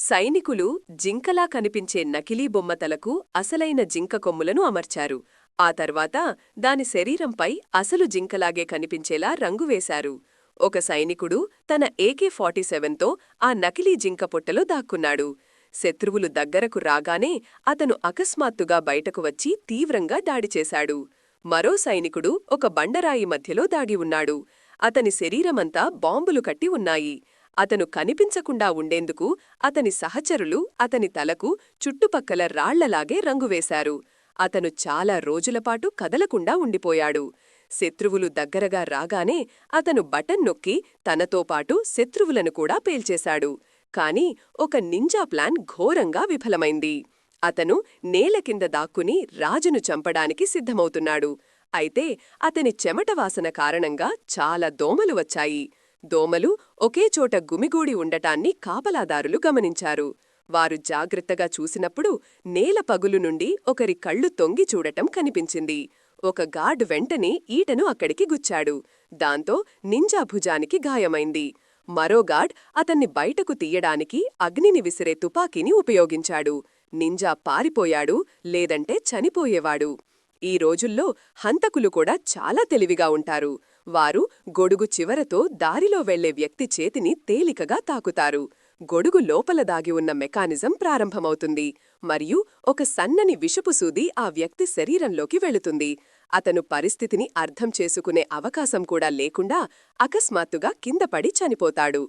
సైనికులు జింకలా కనిపించే నకిలీ బొమ్మతలకు అసలైన జింక కొమ్ములను అమర్చారు. ఆ తర్వాత దాని శరీరంపై అసలు జింకలాగే కనిపించేలా రంగు వేశారు. ఒక సైనికుడు తన ఏకే ఫార్టీ సెవెన్తో ఆ నకిలీ జింక పొట్టలో దాక్కున్నాడు. శత్రువులు దగ్గరకు రాగానే అతను అకస్మాత్తుగా బయటకు వచ్చి తీవ్రంగా దాడి చేశాడు. మరో సైనికుడు ఒక బండరాయి మధ్యలో దాగి ఉన్నాడు. అతని శరీరమంతా బాంబులు కట్టి ఉన్నాయి. అతను కనిపించకుండా ఉండేందుకు అతని సహచరులు అతని తలకు చుట్టుపక్కల రాళ్ళలాగే రంగు వేశారు. అతను చాలా రోజులపాటు కదలకుండా ఉండిపోయాడు. శత్రువులు దగ్గరగా రాగానే అతను బటన్ నొక్కి తనతో పాటు శత్రువులను కూడా పేల్చేశాడు. కాని ఒక నింజా ప్లాన్ ఘోరంగా విఫలమైంది. అతను నేల కింద దాక్కుని రాజును చంపడానికి సిద్ధమవుతున్నాడు. అయితే అతని చెమట వాసన కారణంగా చాలా దోమలు వచ్చాయి. దోమలు ఒకే చోట గుమిగూడి ఉండటాన్ని కాపలాదారులు గమనించారు. వారు జాగ్రత్తగా చూసినప్పుడు నేల పగులు నుండి ఒకరి కళ్ళు తొంగి చూడటం కనిపించింది. ఒక గార్డ్ వెంటనే ఈటను అక్కడికి గుచ్చాడు. దాంతో నింజా భుజానికి గాయమైంది. మరో గార్డ్ అతన్ని బయటకు తీయడానికి అగ్నిని విసిరే తుపాకీని ఉపయోగించాడు. నింజా పారిపోయాడు లేదంటే చనిపోయేవాడు. ఈ రోజుల్లో హంతకులు కూడా చాలా తెలివిగా ఉంటారు. వారు గొడుగు చివరతో దారిలో వెళ్ళే వ్యక్తి చేతిని తేలికగా తాకుతారు. గొడుగు లోపల దాగి ఉన్న మెకానిజం ప్రారంభమవుతుంది మరియు ఒక సన్నని విషపు సూది ఆ వ్యక్తి శరీరంలోకి వెళుతుంది. అతను పరిస్థితిని అర్థం చేసుకునే అవకాశం కూడా లేకుండా అకస్మాత్తుగా కిందపడి చనిపోతాడు.